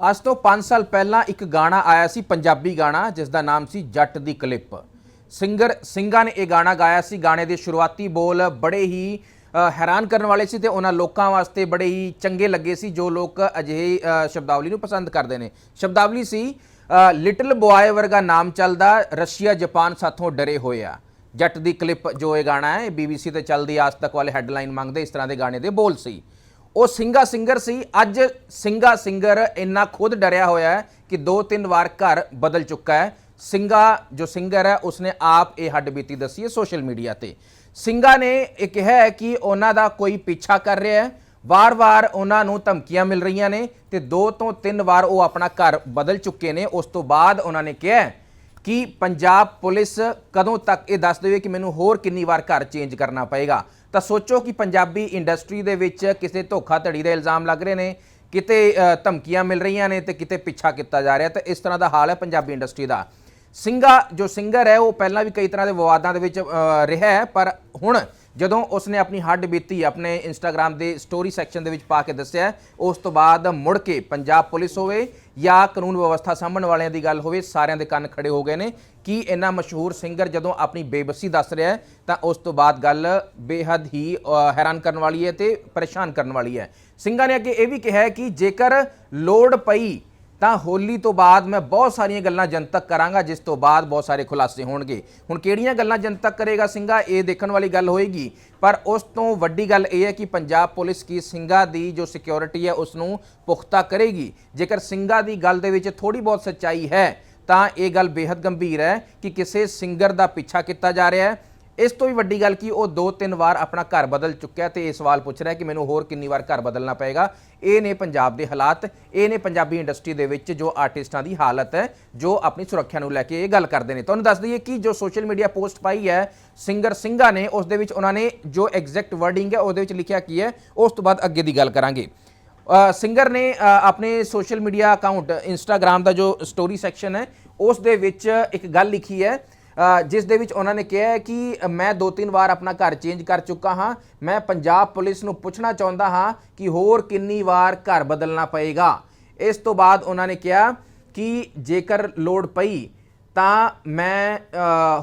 ਅੱਜ ਤੋਂ 5 ਸਾਲ ਪਹਿਲਾਂ ਇੱਕ ਗਾਣਾ ਆਇਆ ਸੀ, ਪੰਜਾਬੀ ਗਾਣਾ, ਜਿਸ ਦਾ ਨਾਮ ਸੀ ਜੱਟ ਦੀ ਕਲਿੱਪ। ਸਿੰਗਰ ਸਿੰਘਾਂ ਨੇ ਇਹ ਗਾਣਾ ਗਾਇਆ ਸੀ, ਗਾਣੇ ਦੇ ਸ਼ੁਰੂਆਤੀ ਬੋਲ ਬੜੇ ਹੀ ਹੈਰਾਨ ਕਰਨ ਵਾਲੇ ਸੀ ਤੇ ਉਹਨਾਂ ਲੋਕਾਂ ਵਾਸਤੇ ਬੜੇ ਹੀ ਚੰਗੇ ਲੱਗੇ ਸੀ, ਜੋ ਲੋਕ ਅਜਿਹੀ ਸ਼ਬਦਾਵਲੀ ਨੂੰ ਪਸੰਦ ਕਰਦੇ ਨੇ। ਸ਼ਬਦਾਵਲੀ ਸੀ ਲਿਟਲ ਬੁਆਏ ਵਰਗਾ ਨਾਮ ਚੱਲਦਾ, ਰਸ਼ੀਆ ਜਾਪਾਨ ਸਾਥੋਂ ਡਰੇ ਹੋਏ ਆ। ਜੱਟ ਦੀ ਕਲਿੱਪ ਜੋ ਇਹ ਗਾਣਾ ਹੈ ਬੀਬੀਸੀ ਤੇ ਚੱਲਦੀ, ਆਜ ਤੱਕ ਵਾਲੇ ਹੈਡਲਾਈਨ ਮੰਗਦੇ, ਇਸ ਤਰ੍ਹਾਂ ਦੇ ਗਾਣੇ ਦੇ ਬੋਲ ਸੀ। ਉਹ ਸਿੰਗਾ ਸਿੰਗਰ ਸੀ। ਅੱਜ ਸਿੰਘਾ ਸਿੰਗਰ ਇੰਨਾ ਖੁਦ ਡਰਿਆ ਹੋਇਆ ਹੈ ਕਿ ਦੋ ਤਿੰਨ ਵਾਰ ਘਰ ਬਦਲ ਚੁੱਕਾ ਹੈ। ਸਿੰਗਾ ਜੋ ਸਿੰਗਰ ਹੈ, ਉਸਨੇ ਆਪ ਇਹ ਹੱਡ ਬੀਤੀ ਦੱਸੀ ਹੈ ਸੋਸ਼ਲ ਮੀਡੀਆ ਤੇ। ਸਿੰਗਾ ਨੇ ਇਹ ਕਿਹਾ ਹੈ ਕਿ ਉਹਨਾਂ ਦਾ ਕੋਈ ਪਿੱਛਾ ਕਰ ਰਿਹਾ ਹੈ। ਵਾਰ-ਵਾਰ ਉਹਨਾਂ ਨੂੰ ਧਮਕੀਆਂ ਮਿਲ ਰਹੀਆਂ ਨੇ ਤੇ ਦੋ ਤੋਂ ਤਿੰਨ ਵਾਰ ਉਹ ਆਪਣਾ ਘਰ ਬਦਲ ਚੁੱਕੇ ਨੇ। ਉਸ ਤੋਂ ਬਾਅਦ ਉਹਨਾਂ ਨੇ ਕਿਹਾ ਕਿ ਪੰਜਾਬ ਪੁਲਿਸ ਕਦੋਂ ਤੱਕ ਇਹ ਦੱਸ ਦੇਵੇ ਕਿ ਮੈਨੂੰ ਹੋਰ ਕਿੰਨੀ ਵਾਰ ਘਰ ਚੇਂਜ ਕਰਨਾ ਪਏਗਾ? ਤਾਂ ਸੋਚੋ ਕਿ ਪੰਜਾਬੀ ਇੰਡਸਟਰੀ ਦੇ ਵਿੱਚ ਕਿਸੇ ਧੋਖਾਧੜੀ ਦੇ ਇਲਜ਼ਾਮ ਲੱਗ ਰਹੇ ਨੇ, ਕਿਤੇ ਧਮਕੀਆਂ ਮਿਲ ਰਹੀਆਂ ਨੇ ਤੇ ਕਿਤੇ ਪਿੱਛਾ ਕੀਤਾ ਜਾ ਰਿਹਾ। ਤਾਂ ਇਸ ਤਰ੍ਹਾਂ ਦਾ ਹਾਲ ਹੈ ਪੰਜਾਬੀ ਇੰਡਸਟਰੀ ਦਾ। ਸਿੰਗਾ, ਜੋ ਸਿੰਗਰ ਹੈ, ਉਹ ਪਹਿਲਾਂ ਵੀ ਕਈ ਤਰ੍ਹਾਂ ਦੇ ਵਿਵਾਦਾਂ ਦੇ ਵਿੱਚ ਰਿਹਾ ਹੈ, ਪਰ ਹੁਣ ਜਦੋਂ ਉਸਨੇ ਆਪਣੀ ਹੱਡ ਬੀਤੀ, ਆਪਣੇ ਇੰਸਟਾਗ੍ਰam ਦੇ ਸਟੋਰੀ ਸੈਕਸ਼ਨ ਦੇ ਵਿੱਚ ਪਾ ਕੇ ਦੱਸਿਆ, ਉਸ ਤੋਂ ਬਾਅਦ ਮੁੜ ਕੇ ਪੰਜਾਬ ਪੁਲਿਸ ਹੋਵੇ ਜਾਂ ਕਾਨੂੰਨ ਵਿਵਸਥਾ ਸਾਂਭਣ ਵਾਲਿਆਂ ਦੀ ਗੱਲ ਹੋਵੇ, ਸਾਰਿਆਂ ਦੇ ਕੰਨ ਖੜੇ ਹੋ ਗਏ ਨੇ। ਕਿ ਇੰਨਾ ਮਸ਼ਹੂਰ ਸਿੰਗਰ ਜਦੋਂ ਆਪਣੀ ਬੇਬਸੀ ਦੱਸ ਰਿਹਾ ਹੈ, ਤਾਂ ਉਸ ਤੋਂ ਬਾਅਦ ਗੱਲ ਬੇਹੱਦ ਹੀ ਹੈਰਾਨ ਕਰਨ ਵਾਲੀ ਹੈ ਤੇ ਪਰੇਸ਼ਾਨ ਕਰਨ ਵਾਲੀ ਹੈ। ਸਿੰਘਾਂ ਨੇ ਅੱਗੇ ਇਹ ਵੀ ਕਿਹਾ ਹੈ ਕਿ ਜੇਕਰ ਲੋੜ ਪਈ ਤਾਂ ਹੋਲੀ ਤੋਂ ਬਾਅਦ ਮੈਂ ਬਹੁਤ ਸਾਰੀਆਂ ਗੱਲਾਂ ਜਨਤਕ ਕਰਾਂਗਾ, ਜਿਸ ਤੋਂ ਬਾਅਦ ਬਹੁਤ ਸਾਰੇ ਖੁਲਾਸੇ ਹੋਣਗੇ। ਹੁਣ ਕਿਹੜੀਆਂ ਗੱਲਾਂ ਜਨਤਕ ਕਰੇਗਾ ਸਿੰਘਾ? ਇਹ ਦੇਖਣ ਵਾਲੀ ਗੱਲ ਹੋਏਗੀ। ਪਰ ਉਸ ਤੋਂ ਵੱਡੀ ਗੱਲ ਇਹ ਹੈ ਕਿ ਪੰਜਾਬ ਪੁਲਿਸ ਕੀ ਸਿੰਘਾ ਦੀ ਜੋ ਸਿਕਿਉਰਿਟੀ ਹੈ ਉਸ ਨੂੰ ਪੁਖਤਾ ਕਰੇਗੀ। ਜੇਕਰ ਸਿੰਘਾ ਦੀ ਗੱਲ ਦੇ ਵਿੱਚ ਥੋੜੀ ਬਹੁਤ ਸੱਚਾਈ ਹੈ, ਤਾਂ ਇਹ ਗੱਲ ਬੇहद ਗੰਭੀਰ ਹੈ ਕਿ ਕਿਸੇ ਸਿੰਗਰ ਦਾ ਪਿੱਛਾ ਕੀਤਾ ਜਾ ਰਿਹਾ ਹੈ। ਇਸ ਤੋਂ ਵੀ ਵੱਡੀ ਗੱਲ ਕਿ, ਉਹ ਦੋ ਤਿੰਨ ਵਾਰ ਆਪਣਾ ਘਰ ਬਦਲ ਚੁੱਕਿਆ ਤੇ ਇਹ ਸਵਾਲ ਪੁੱਛ ਰਿਹਾ ਕਿ ਮੈਨੂੰ ਹੋਰ ਕਿੰਨੀ ਵਾਰ ਘਰ ਬਦਲਣਾ ਪਏਗਾ। ਇਹ ਨੇ ਪੰਜਾਬ ਦੇ ਹਾਲਾਤ, ਇਹ ਨੇ ਪੰਜਾਬੀ ਇੰਡਸਟਰੀ ਦੇ ਵਿੱਚ ਜੋ ਆਰਟਿਸਟਾਂ ਦੀ ਹਾਲਤ ਹੈ, ਜੋ ਆਪਣੀ ਸੁਰੱਖਿਆ ਨੂੰ ਲੈ ਕੇ ਇਹ ਗੱਲ ਕਰਦੇ ਨੇ। ਤੁਹਾਨੂੰ ਦੱਸ ਦਈਏ ਕਿ ਜੋ ਸੋਸ਼ਲ ਮੀਡੀਆ ਪੋਸਟ ਪਾਈ ਹੈ, ਸਿੰਗਰ ਸਿੰਘਾ ਨੇ, ਉਸ ਦੇ ਵਿੱਚ ਉਹਨਾਂ ਨੇ ਜੋ ਐਗਜ਼ੈਕਟ ਵਰਡਿੰਗ ਹੈ, ਉਹਦੇ ਵਿੱਚ ਲਿਖਿਆ ਕੀ ਹੈ, ਉਸ ਤੋਂ ਬਾਅਦ ਅੱਗੇ ਦੀ ਗੱਲ ਕਰਾਂਗੇ। ਸਿੰਗਰ ਨੇ ਆਪਣੇ ਸੋਸ਼ਲ ਮੀਡੀਆ ਅਕਾਊਂਟ ਇੰਸਟਾਗ੍ਰam ਦਾ ਜੋ ਸਟੋਰੀ ਸੈਕਸ਼ਨ ਹੈ, ਉਸ ਦੇ ਵਿੱਚ ਇੱਕ ਗੱਲ ਲਿਖੀ ਹੈ ਜਿਸ ਦੇ ਵਿੱਚ ਉਹਨਾਂ ਨੇ ਕਿਹਾ ਹੈ ਕਿ ਮੈਂ ਦੋ ਤਿੰਨ ਵਾਰ ਆਪਣਾ ਘਰ ਚੇਂਜ ਕਰ ਚੁੱਕਾ ਹਾਂ। ਮੈਂ ਪੰਜਾਬ ਪੁਲਿਸ ਨੂੰ ਪੁੱਛਣਾ ਚਾਹੁੰਦਾ ਹਾਂ ਕਿ ਹੋਰ ਕਿੰਨੀ ਵਾਰ ਘਰ ਬਦਲਣਾ ਪਏਗਾ। ਇਸ ਤੋਂ ਬਾਅਦ ਉਹਨਾਂ ਨੇ ਕਿਹਾ ਕਿ ਜੇਕਰ ਲੋੜ ਪਈ ਤਾਂ ਮੈਂ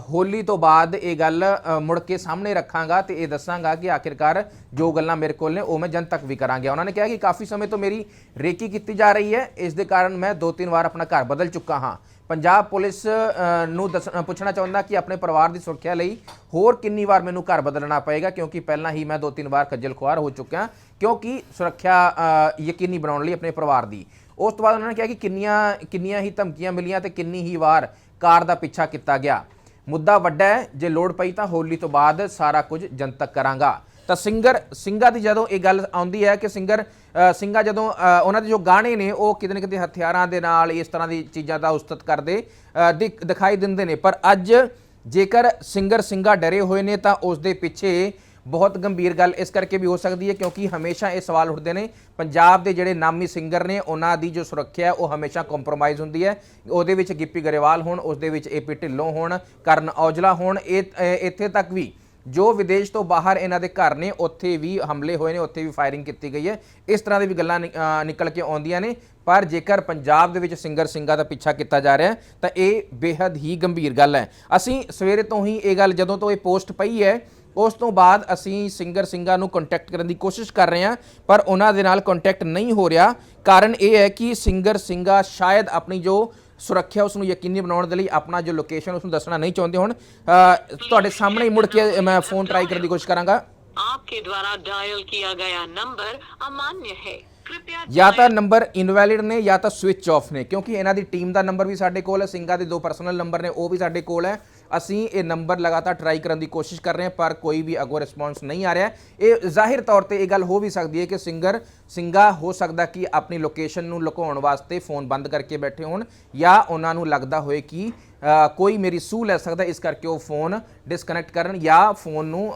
ਹੋਲੀ ਤੋਂ ਬਾਅਦ ਇਹ ਗੱਲ ਮੁੜ ਕੇ ਸਾਹਮਣੇ ਰੱਖਾਂਗਾ ਤੇ ਇਹ ਦੱਸਾਂਗਾ ਕਿ ਆਖਿਰਕਾਰ ਜੋ ਗੱਲਾਂ ਮੇਰੇ ਕੋਲ ਨੇ, ਉਹ ਮੈਂ ਜਨਤਕ ਵੀ ਕਰਾਂਗਾ। ਉਹਨਾਂ ਨੇ ਕਿਹਾ ਕਿ ਕਾਫੀ ਸਮੇਂ ਤੋਂ ਮੇਰੀ ਰੇਕੀ ਕੀਤੀ ਜਾ ਰਹੀ ਹੈ। ਇਸ ਦੇ ਕਾਰਨ ਮੈਂ ਦੋ ਤਿੰਨ ਵਾਰ ਆਪਣਾ ਘਰ ਬਦਲ ਚੁੱਕਾ ਹਾਂ। ਪੰਜਾਬ ਪੁਲਿਸ ਨੂੰ ਦੱਸ- ਪੁੱਛਣਾ ਚਾਹੁੰਦਾ ਕਿ ਆਪਣੇ ਪਰਿਵਾਰ ਦੀ ਸੁਰੱਖਿਆ ਲਈ ਹੋਰ ਕਿੰਨੀ ਵਾਰ ਮੈਨੂੰ ਘਰ ਬਦਲਣਾ ਪਏਗਾ, ਕਿਉਂਕਿ ਪਹਿਲਾਂ ਹੀ ਮੈਂ ਦੋ ਤਿੰਨ ਵਾਰ ਖੱਜਲ ਖੁਆਰ ਹੋ ਚੁੱਕਿਆ, ਕਿਉਂਕਿ ਸੁਰੱਖਿਆ ਯਕੀਨੀ ਬਣਾਉਣ ਲਈ ਆਪਣੇ ਪਰਿਵਾਰ ਦੀ। ਉਸ ਤੋਂ ਬਾਅਦ ਉਹਨਾਂ ਨੇ ਕਿਹਾ ਕਿ ਕਿੰਨੀਆਂ ਕਿੰਨੀਆਂ ਹੀ ਧਮਕੀਆਂ ਮਿਲੀਆਂ ਤੇ ਕਿੰਨੀ ਹੀ ਵਾਰ ਕਾਰ ਦਾ ਪਿੱਛਾ ਕੀਤਾ ਗਿਆ। ਮੁੱਦਾ ਵੱਡਾ ਹੈ ਜੇ ਲੋੜ ਪਈ ਤਾਂ ਹੋਲੀ ਤੋਂ ਬਾਅਦ ਸਾਰਾ ਕੁਝ ਜਨਤਕ ਕਰਾਂਗਾ। ਤਾਂ ਸਿੰਗਰ ਸਿੰਗਾ ਦੀ ਜਦੋਂ ਇਹ ਗੱਲ ਆਉਂਦੀ ਹੈ ਕਿ ਸਿੰਗਰ ਅ, ਜਦੋਂ ਉਹਨਾਂ ਦੇ ਜੋ ਗਾਣੇ ਨੇ ਉਹ ਕਿਤੇ ਨਾ ਕਿਤੇ ਹਥਿਆਰਾਂ ਦੇ ਨਾਲ ਇਸ ਤਰ੍ਹਾਂ ਦੀ ਚੀਜ਼ਾਂ ਦਾ ਉਸਤਤ ਕਰਦੇ ਦਿਖਾਈ ਦਿੰਦੇ ਨੇ। ਪਰ ਅੱਜ ਜੇਕਰ ਸਿੰਗਰ ਸਿੰਗਾ ਡਰੇ ਹੋਏ ਨੇ ਤਾਂ ਉਸ ਦੇ ਪਿੱਛੇ ਬਹੁਤ ਗੰਭੀਰ ਗੱਲ ਇਸ ਕਰਕੇ ਵੀ ਹੋ ਸਕਦੀ ਹੈ ਕਿਉਂਕਿ ਹਮੇਸ਼ਾ ਇਹ ਸਵਾਲ ਉੱਠਦੇ ਨੇ। ਪੰਜਾਬ ਦੇ ਜਿਹੜੇ ਨਾਮੀ ਸਿੰਗਰ ਨੇ, ਉਹਨਾਂ ਦੀ ਜੋ ਸੁਰੱਖਿਆ ਹੈ, ਉਹ ਹਮੇਸ਼ਾ ਕੰਪਰੋਮਾਈਜ਼ ਹੁੰਦੀ ਹੈ। ਉਹਦੇ ਵਿੱਚ ਗਿੱਪੀ ਗਰੇਵਾਲ ਹੋਣ, ਉਸ ਦੇ ਵਿੱਚ ਏਪੀ ਢਿੱਲੋਂ ਹੋਣ, ਕਰਨ ਔਜਲਾ ਹੋਣ। ਇਹ, ਇਹ- ਇੱਥੇ ਤੱਕ ਵੀ ਜੋ ਵਿਦੇਸ਼ ਤੋਂ ਬਾਹਰ ਇਹਨਾਂ ਦੇ ਘਰ ਨੇ, ਉੱਥੇ ਵੀ ਹਮਲੇ ਹੋਏ ਨੇ, ਉੱਥੇ ਵੀ ਫਾਇਰਿੰਗ ਕੀਤੀ ਗਈ ਹੈ। ਇਸ ਤਰ੍ਹਾਂ ਦੀ ਵੀ ਗੱਲਾਂ ਨਿ- ਨਿਕਲ ਕੇ ਆਉਂਦੀਆਂ ਨੇ। ਪਰ ਜੇਕਰ ਪੰਜਾਬ ਦੇ ਵਿੱਚ ਸਿੰਗਰ ਸਿੰਗਾ ਦਾ ਪਿੱਛਾ ਕੀਤਾ ਜਾ ਰਿਹਾ ਤਾਂ ਇਹ ਬੇहद ਹੀ ਗੰਭੀਰ ਗੱਲ ਹੈ। ਅਸੀਂ ਸਵੇਰੇ ਤੋਂ ਹੀ ਇਹ ਗੱਲ, ਜਦੋਂ ਤੋਂ ਇਹ ਪੋਸਟ ਪਈ ਹੈ ਉਸ ਤੋਂ ਬਾਅਦ ਅਸੀਂ ਸਿੰਗਰ ਸਿੰਗਾ ਨੂੰ ਕੰਟੈਕਟ ਕਰਨ ਦੀ ਕੋਸ਼ਿਸ਼ ਕਰ ਰਹੇ ਹਾਂ ਪਰ ਉਹਨਾਂ ਦੇ ਨਾਲ ਕੰਟੈਕਟ ਨਹੀਂ ਹੋ ਰਿਹਾ ਕਾਰਨ ਇਹ ਹੈ ਕਿ ਸਿੰਗਰ ਸਿੰਗਾ ਸ਼ਾਇਦ ਆਪਣੀ ਜੋ ਸੁਰੱਖਿਆ ਉਸ ਨੂੰ ਯਕੀਨੀ ਬਣਾਉਣ ਦੇ ਲਈ ਆਪਣਾ ਜੋ ਲੋਕੇਸ਼ਨ ਉਸ ਨੂੰ ਦੱਸਣਾ ਨਹੀਂ ਚਾਹੁੰਦੇ ਹੁਣ ਅ, ਤੁਹਾਡੇ ਸਾਹਮਣੇ ਹੀ ਮੁੜ ਕੇ ਮੈਂ ਫੋਨ ਟਰਾਈ ਕਰਨ ਦੀ ਕੋਸ਼ਿਸ਼ ਕਰਾਂਗਾ आपके द्वारा डायल किया गया नंबर अमान्य है कृपया ਜਾਂ ਤਾਂ ਨੰਬਰ ਇਨਵੈਲਿਡ ਨੇ ਜਾਂ ਤਾਂ ਸਵਿਚ ਆਫ ਨੇ ਕਿਉਂਕਿ ਇਹਨਾਂ ਦੀ ਟੀਮ ਦਾ ਨੰਬਰ ਵੀ ਸਾਡੇ ਕੋਲ ਹੈ ਸਿੰਗਾ ਦੇ ਦੋ ਪਰਸਨਲ ਨੰਬਰ ਨੇ ਉਹ ਵੀ ਸਾਡੇ ਕੋਲ ਹੈ ਅਸੀਂ ਇਹ ਨੰਬਰ ਲਗਾਤਾਰ ਟਰਾਈ ਕਰਨ ਦੀ ਕੋਸ਼ਿਸ਼ ਕਰ ਰਹੇ ਹਾਂ ਪਰ ਕੋਈ ਵੀ ਅਗੋ ਰਿਸਪੌਂਸ ਨਹੀਂ ਆ ਰਿਹਾ। ਇਹ ਜ਼ਾਹਿਰ ਤੌਰ ਤੇ ਇਹ ਗੱਲ ਹੋ ਵੀ ਸਕਦੀ ਹੈ ਕਿ ਸਿੰਗਰ ਸਿੰਗਾ ਹੋ ਸਕਦਾ ਕਿ ਆਪਣੀ ਲੋਕੇਸ਼ਨ ਨੂੰ ਲੁਕਾਉਣ ਵਾਸਤੇ ਫੋਨ ਬੰਦ ਕਰਕੇ ਬੈਠੇ ਹੋਣ ਜਾਂ ਉਹਨਾਂ ਨੂੰ ਲੱਗਦਾ ਹੋਏ ਕਿ ਕੋਈ ਮੇਰੀ ਸੂਹ ਲੈ ਸਕਦਾ ਇਸ ਕਰਕੇ ਉਹ ਫੋਨ ਡਿਸਕਨੈਕਟ ਕਰਨ ਜਾਂ ਫੋਨ ਨੂੰ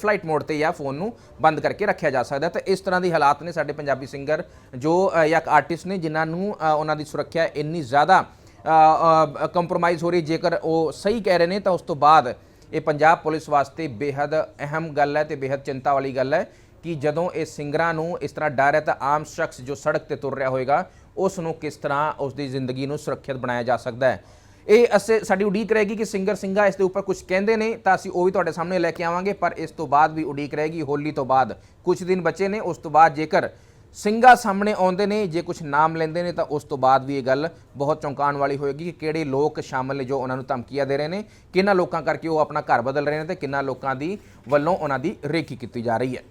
ਫਲਾਈਟ ਮੋਡ ਤੇ ਜਾਂ ਫੋਨ ਨੂੰ ਬੰਦ ਕਰਕੇ ਰੱਖਿਆ ਜਾ ਸਕਦਾ ਤਾਂ ਇਸ ਤਰ੍ਹਾਂ ਦੇ ਹਾਲਾਤ ਨੇ ਸਾਡੇ ਪੰਜਾਬੀ ਸਿੰਗਰ ਜੋ ਅ, ਜਾਂ ਆਰਟਿਸਟ ਨੇ ਜਿਨ੍ਹਾਂ ਨੂੰ ਉਹਨਾਂ ਦੀ ਸੁਰੱਖਿਆ ਇੰਨੀ ਜ਼ਿਆਦਾ ਕੰਪਰੋਮਾਈਜ਼ ਹੋ ਰਹੀ। ਜੇਕਰ ਉਹ ਸਹੀ ਕਹਿ ਰਹੇ ਨੇ, ਤਾਂ ਉਸ ਤੋਂ ਬਾਅਦ ਇਹ ਪੰਜਾਬ ਪੁਲਿਸ ਵਾਸਤੇ ਬੇहद ਅਹਿਮ ਗੱਲ ਹੈ ਤੇ ਬੇहद ਚਿੰਤਾ ਵਾਲੀ ਗੱਲ ਹੈ ਕਿ ਜਦੋਂ ਇਹ ਸਿੰਗਰਾਂ ਨੂੰ ਇਸ ਤਰ੍ਹਾਂ ਡਰ ਹੈ ਤਾਂ ਆਮ ਸ਼ਖਸ ਜੋ ਸੜਕ ਤੇ ਤੁਰ ਰਿਹਾ ਹੋਏਗਾ, ਉਸ ਨੂੰ ਕਿਸ ਤਰ੍ਹਾਂ ਉਸ ਦੀ ਜ਼ਿੰਦਗੀ ਨੂੰ ਸੁਰੱਖਿਅਤ ਬਣਾਇਆ ਜਾ ਸਕਦਾ ਹੈ। ਇਹ ਅਸੇ ਸਾਡੀ ਉਡੀਕ ਰਹੇਗੀ ਕਿ ਸਿੰਗਰ ਸਿੰਘਾ ਇਸ ਦੇ ਉੱਪਰ ਕੁਝ ਕਹਿੰਦੇ ਨੇ ਤਾਂ ਅਸੀਂ ਉਹ ਵੀ ਤੁਹਾਡੇ ਸਾਹਮਣੇ ਲੈ ਕੇ ਆਵਾਂਗੇ, ਪਰ ਇਸ ਤੋਂ ਬਾਅਦ ਵੀ ਉਡੀਕ ਰਹੇਗੀ। ਹੋਲੀ ਤੋਂ ਬਾਅਦ ਕੁਝ ਦਿਨ ਬਚੇ ਨੇ, ਉਸ ਤੋਂ ਬਾਅਦ ਜੇਕਰ ਸਿੰਘਾ ਸਾਹਮਣੇ ਆਉਂਦੇ ਨੇ, ਜੇ ਕੁਝ ਨਾਮ ਲੈਂਦੇ ਨੇ ਤਾਂ ਉਸ ਤੋਂ ਬਾਅਦ ਵੀ ਇਹ ਗੱਲ ਬਹੁਤ ਚੌਂਕਾਉਣ ਵਾਲੀ ਹੋਏਗੀ ਕਿ ਕਿਹੜੇ ਲੋਕ ਸ਼ਾਮਲ ਨੇ ਜੋ ਉਹਨਾਂ ਨੂੰ ਧਮਕੀਆਂ ਦੇ ਰਹੇ ਨੇ ਕਿਹਨਾਂ ਲੋਕਾਂ ਕਰਕੇ ਉਹ ਆਪਣਾ ਘਰ ਬਦਲ ਰਹੇ ਨੇ ਤੇ ਕਿੰਨਾਂ ਲੋਕਾਂ ਦੀ ਵੱਲੋਂ ਉਹਨਾਂ ਦੀ ਰੇਕੀ ਕੀਤੀ ਜਾ ਰਹੀ ਹੈ।